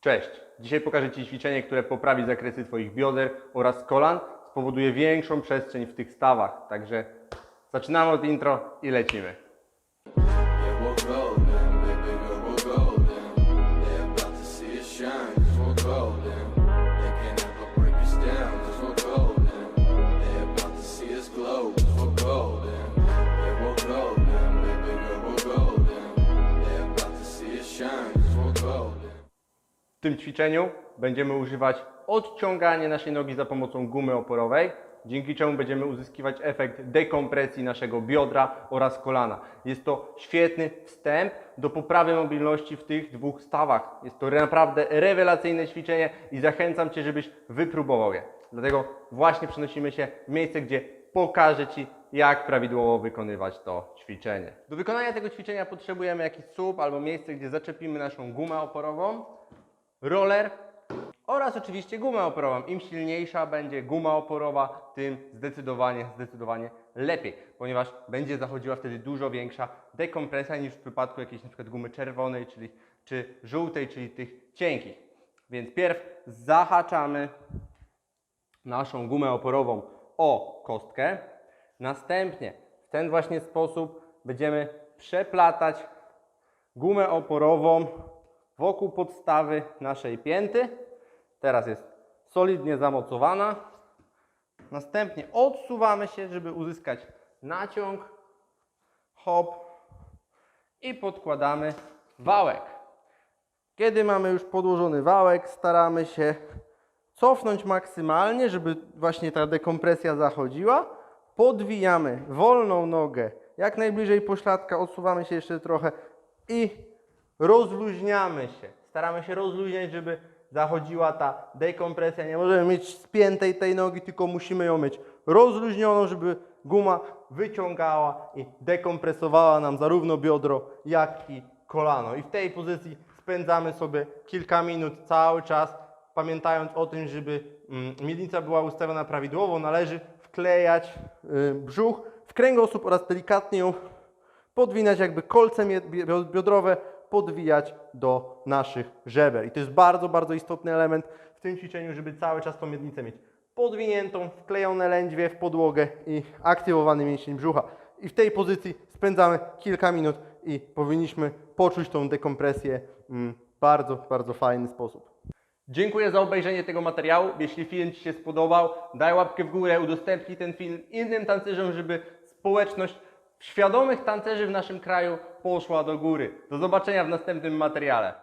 Cześć! Dzisiaj pokażę Ci ćwiczenie, które poprawi zakresy Twoich bioder oraz kolan, spowoduje większą przestrzeń w tych stawach. Także zaczynamy od intro i lecimy. Yeah, tym ćwiczeniu będziemy używać odciągania naszej nogi za pomocą gumy oporowej, dzięki czemu będziemy uzyskiwać efekt dekompresji naszego biodra oraz kolana. Jest to świetny wstęp do poprawy mobilności w tych dwóch stawach. Jest to naprawdę rewelacyjne ćwiczenie i zachęcam Cię, żebyś wypróbował je. Dlatego właśnie przenosimy się w miejsce, gdzie pokażę Ci, jak prawidłowo wykonywać to ćwiczenie. Do wykonania tego ćwiczenia potrzebujemy jakiś słup albo miejsce, gdzie zaczepimy naszą gumę oporową roller oraz oczywiście gumę oporową. Im silniejsza będzie guma oporowa, tym zdecydowanie, zdecydowanie lepiej, ponieważ będzie zachodziła wtedy dużo większa dekompresja niż w przypadku jakiejś przykład gumy czerwonej, czyli czy żółtej, czyli tych cienkich. Więc pierw zahaczamy naszą gumę oporową o kostkę. Następnie w ten właśnie sposób będziemy przeplatać gumę oporową wokół podstawy naszej pięty. Teraz jest solidnie zamocowana. Następnie odsuwamy się, żeby uzyskać naciąg. Hop. I podkładamy wałek. Kiedy mamy już podłożony wałek, staramy się cofnąć maksymalnie, żeby właśnie ta dekompresja zachodziła. Podwijamy wolną nogę jak najbliżej pośladka, odsuwamy się jeszcze trochę i rozluźniamy się. Staramy się rozluźniać, żeby zachodziła ta dekompresja. Nie możemy mieć spiętej tej nogi, tylko musimy ją mieć rozluźnioną, żeby guma wyciągała i dekompresowała nam zarówno biodro, jak i kolano. I w tej pozycji spędzamy sobie kilka minut cały czas, pamiętając o tym, żeby mm, miednica była ustawiona prawidłowo, należy wklejać y, brzuch w kręgosłup oraz delikatnie ją podwinać jakby kolce biodrowe, podwijać do naszych żeber. I to jest bardzo, bardzo istotny element w tym ćwiczeniu, żeby cały czas tą miednicę mieć podwiniętą, wklejone lędźwie w podłogę i aktywowany mięsień brzucha. I w tej pozycji spędzamy kilka minut i powinniśmy poczuć tą dekompresję mm, w bardzo, bardzo fajny sposób. Dziękuję za obejrzenie tego materiału. Jeśli film Ci się spodobał, daj łapkę w górę, udostępnij ten film innym tancerzom, żeby społeczność świadomych tancerzy w naszym kraju poszła do góry. Do zobaczenia w następnym materiale.